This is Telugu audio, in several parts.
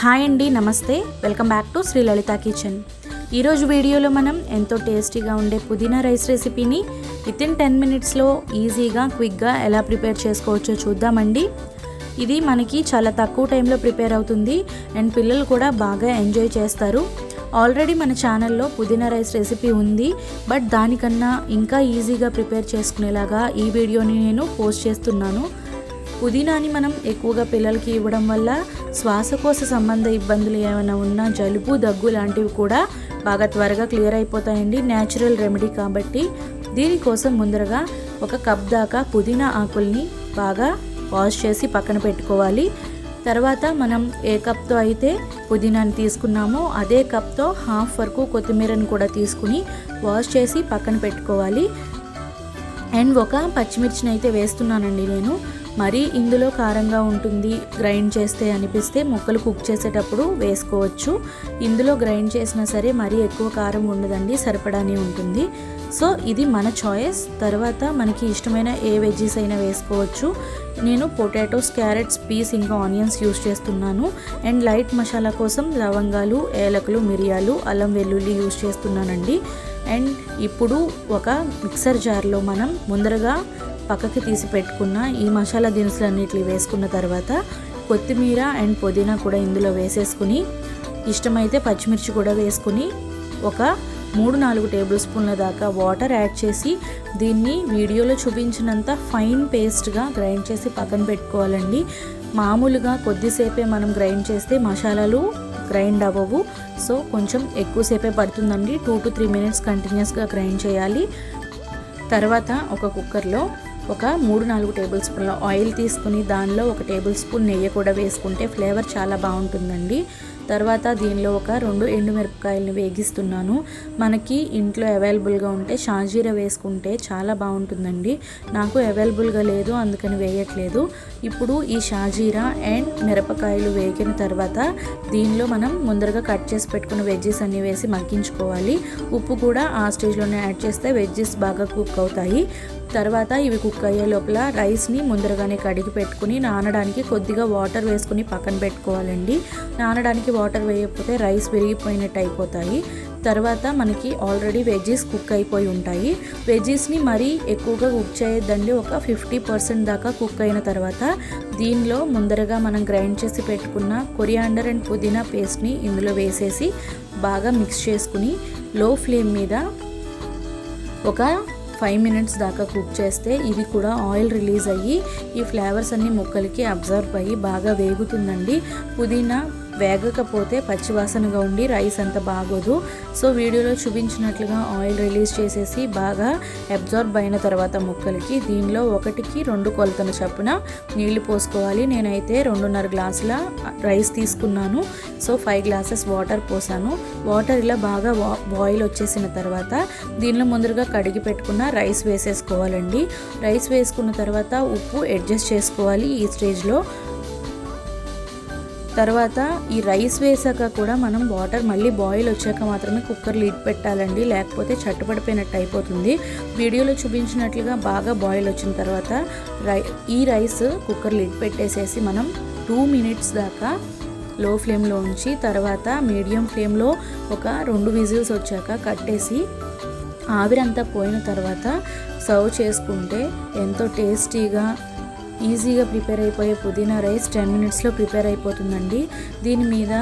హాయ్ అండి నమస్తే. Welcome back to Shri Lalitha kitchen. ఈరోజు వీడియోలో మనం ఎంతో టేస్టీగా ఉండే పుదీనా రైస్ రెసిపీని విత్ ఇన్ టెన్ మినిట్స్లో ఈజీగా క్విక్గా ఎలా ప్రిపేర్ చేసుకోవచ్చో చూద్దామండి. ఇది మనకి చాలా తక్కువ టైంలో ప్రిపేర్ అవుతుంది. అండ్ పిల్లలు కూడా బాగా ఎంజాయ్ చేస్తారు. ఆల్రెడీ మన ఛానల్లో పుదీనా రైస్ రెసిపీ ఉంది. బట్ దానికన్నా ఇంకా ఈజీగా ప్రిపేర్ చేసుకునేలాగా ఈ వీడియోని నేను పోస్ట్ చేస్తున్నాను. పుదీనాని మనం ఎక్కువగా పిల్లలకి ఇవ్వడం వల్ల శ్వాసకోశ సంబంధ ఇబ్బందులు ఏమైనా ఉన్నా జలుబు దగ్గు లాంటివి కూడా బాగా త్వరగా క్లియర్ అయిపోతాయండి. న్యాచురల్ రెమెడీ కాబట్టి దీనికోసం ముందరగా ఒక కప్ దాకా పుదీనా ఆకుల్ని బాగా వాష్ చేసి పక్కన పెట్టుకోవాలి. తర్వాత మనం ఏ కప్తో అయితే పుదీనాని తీసుకున్నామో అదే కప్తో హాఫ్ వరకు కొత్తిమీరని కూడా తీసుకుని వాష్ చేసి పక్కన పెట్టుకోవాలి. అండ్ ఒక పచ్చిమిర్చిని అయితే వేస్తున్నానండి నేను. మరీ ఇందులో కారంగా ఉంటుంది గ్రైండ్ చేస్తే అనిపిస్తే ముక్కలు కుక్ చేసేటప్పుడు వేసుకోవచ్చు. ఇందులో గ్రైండ్ చేసినా సరే మరీ ఎక్కువ కారం ఉండదండి సరిపడానే ఉంటుంది. సో ఇది మన చాయిస్. తర్వాత మనకి ఇష్టమైన ఏ వెజ్జీస్ అయినా వేసుకోవచ్చు. నేను పొటాటోస్ క్యారెట్స్ పీస్ ఇంకా ఆనియన్స్ యూస్ చేస్తున్నాను. అండ్ లైట్ మసాలా కోసం లవంగాలు ఏలకులు మిరియాలు అల్లం వెల్లుల్లి యూస్ చేస్తున్నానండి. అండ్ ఇప్పుడు ఒక మిక్సర్ జార్లో మనం ముందరగా పక్కకి తీసి పెట్టుకున్న ఈ మసాలా దినుసులన్నిటిని వేసుకున్న తర్వాత కొత్తిమీర అండ్ పుదీనా కూడా ఇందులో వేసేసుకుని ఇష్టమైతే పచ్చిమిర్చి కూడా వేసుకుని ఒక మూడు నాలుగు టేబుల్ స్పూన్ల దాకా వాటర్ యాడ్ చేసి దీన్ని వీడియోలో చూపించినంత ఫైన్ పేస్ట్గా గ్రైండ్ చేసి పక్కన పెట్టుకోవాలండి. మామూలుగా కొద్దిసేపే మనం గ్రైండ్ చేస్తే మసాలాలు గ్రైండ్ అవ్వవు. సో కొంచెం ఎక్కువసేపే పడుతుందండి. టూ టు త్రీ మినిట్స్ కంటిన్యూస్గా గ్రైండ్ చేయాలి. తర్వాత ఒక కుక్కర్లో ఒక మూడు నాలుగు టేబుల్ స్పూన్ల ఆయిల్ తీసుకుని దానిలో ఒక టేబుల్ స్పూన్ నెయ్యి కూడా వేసుకుంటే ఫ్లేవర్ చాలా బాగుంటుందండి. తర్వాత దీనిలో ఒక రెండు ఎండుమిరపకాయలను వేగిస్తున్నాను. మనకి ఇంట్లో అవైలబుల్గా ఉంటే షాజీరా వేసుకుంటే చాలా బాగుంటుందండి. నాకు అవైలబుల్గా లేదు అందుకని వేయట్లేదు. ఇప్పుడు ఈ షాజీరా అండ్ మిరపకాయలు వేగిన తర్వాత దీనిలో మనం ముందరగా కట్ చేసి పెట్టుకున్న వెజ్జెస్ అన్నీ వేసి మగ్గించుకోవాలి. ఉప్పు కూడా ఆ స్టేజ్లోనే యాడ్ చేస్తే వెజ్జెస్ బాగా కుక్ అవుతాయి. తర్వాత ఇవి కుక్ అయ్యే లోపల రైస్ని ముందరగానే కడిగి పెట్టుకుని నానడానికి కొద్దిగా వాటర్ వేసుకుని పక్కన పెట్టుకోవాలండి. నానడానికి వాటర్ వేయకపోతే రైస్ విరిగిపోయినట్టు అయిపోతాయి. తర్వాత మనకి ఆల్రెడీ వెజ్జెస్ కుక్ అయిపోయి ఉంటాయి. వెజ్జెస్ని మరీ ఎక్కువగా కుక్ చేయొద్దండి. ఒక ఫిఫ్టీ పర్సెంట్ దాకా కుక్ అయిన తర్వాత దీనిలో ముందరగా మనం గ్రైండ్ చేసి పెట్టుకున్న కొరియాండర్ అండ్ పుదీనా పేస్ట్ని ఇందులో వేసేసి బాగా మిక్స్ చేసుకుని లో ఫ్లేమ్ మీద ఒక ఫైవ్ మినిట్స్ దాకా కుక్ చేస్తే ఇది కూడా ఆయిల్ రిలీజ్ అయ్యి ఈ ఫ్లేవర్స్ అన్ని ముక్కలకి అబ్జర్వ్ అయ్యి బాగా వేగుతుందండి. పుదీనా వేగకపోతే పచ్చివాసనగా ఉండి రైస్ అంత బాగోదు. సో వీడియోలో చూపించినట్లుగా ఆయిల్ రిలీజ్ చేసేసి బాగా అబ్జార్బ్ అయిన తర్వాత ముక్కలకి దీనిలో ఒకటికి రెండు కొలతల చప్పున నీళ్ళు పోసుకోవాలి. నేనైతే రెండున్నర గ్లాసుల రైస్ తీసుకున్నాను. సో ఫైవ్ గ్లాసెస్ వాటర్ పోసాను. వాటర్ ఇలా బాగా బాయిల్ వచ్చేసిన తర్వాత దీనిలో ముందరగా కడిగి పెట్టుకున్న రైస్ వేసేసుకోవాలండి. రైస్ వేసుకున్న తర్వాత ఉప్పు అడ్జస్ట్ చేసుకోవాలి ఈ స్టేజ్లో. తర్వాత ఈ రైస్ వేసాక కూడా మనం వాటర్ మళ్ళీ బాయిల్ వచ్చాక మాత్రమే కుక్కర్ లిడ్ పెట్టాలండి. లేకపోతే చట్టుపడిపోయినట్టు అయిపోతుంది. వీడియోలో చూపించినట్లుగా బాగా బాయిల్ వచ్చిన తర్వాత రై ఈ రైస్ కుక్కర్ లిడ్ పెట్టేసేసి మనం టూ మినిట్స్ దాకా లో ఫ్లేమ్లో ఉంచి తర్వాత మీడియం ఫ్లేమ్లో ఒక రెండు విజిల్స్ వచ్చాక కట్టేసి ఆవిరంతా పోయిన తర్వాత సర్వ్ చేసుకుంటే ఎంతో టేస్టీగా ఈజీగా ప్రిపేర్ అయిపోయే పుదీనా రైస్ టెన్ మినిట్స్లో ప్రిపేర్ అయిపోతుందండి. దీని మీద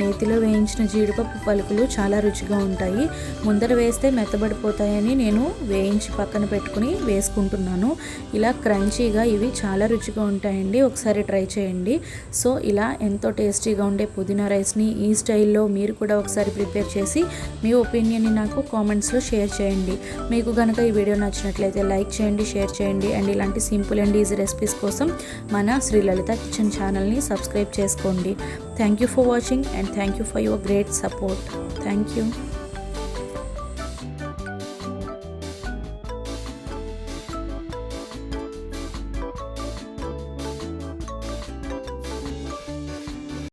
నేతిలో వేయించిన జీడిపప్పు పలుకులు చాలా రుచిగా ఉంటాయి. ముందర వేస్తే మెత్తబడిపోతాయని నేను వేయించి పక్కన పెట్టుకుని వేసుకుంటున్నాను. ఇలా క్రంచీగా ఇవి చాలా రుచిగా ఉంటాయండి. ఒకసారి ట్రై చేయండి. సో ఇలా ఎంతో టేస్టీగా ఉండే పుదీనా రైస్ని ఈ స్టైల్లో మీరు కూడా ఒకసారి ప్రిపేర్ చేసి మీ ఒపీనియన్ని నాకు కామెంట్స్లో షేర్ చేయండి. మీకు కనుక ఈ వీడియో నచ్చినట్లయితే లైక్ చేయండి షేర్ చేయండి. అండ్ ఇలాంటి సింపుల్ అండ్ ఈజీ రెసిపీస్ కోసం మన శ్రీ లలిత కిచెన్ ఛానల్ని సబ్స్క్రైబ్ చేసుకోండి. Thank you for watching and thank you for your great support thank you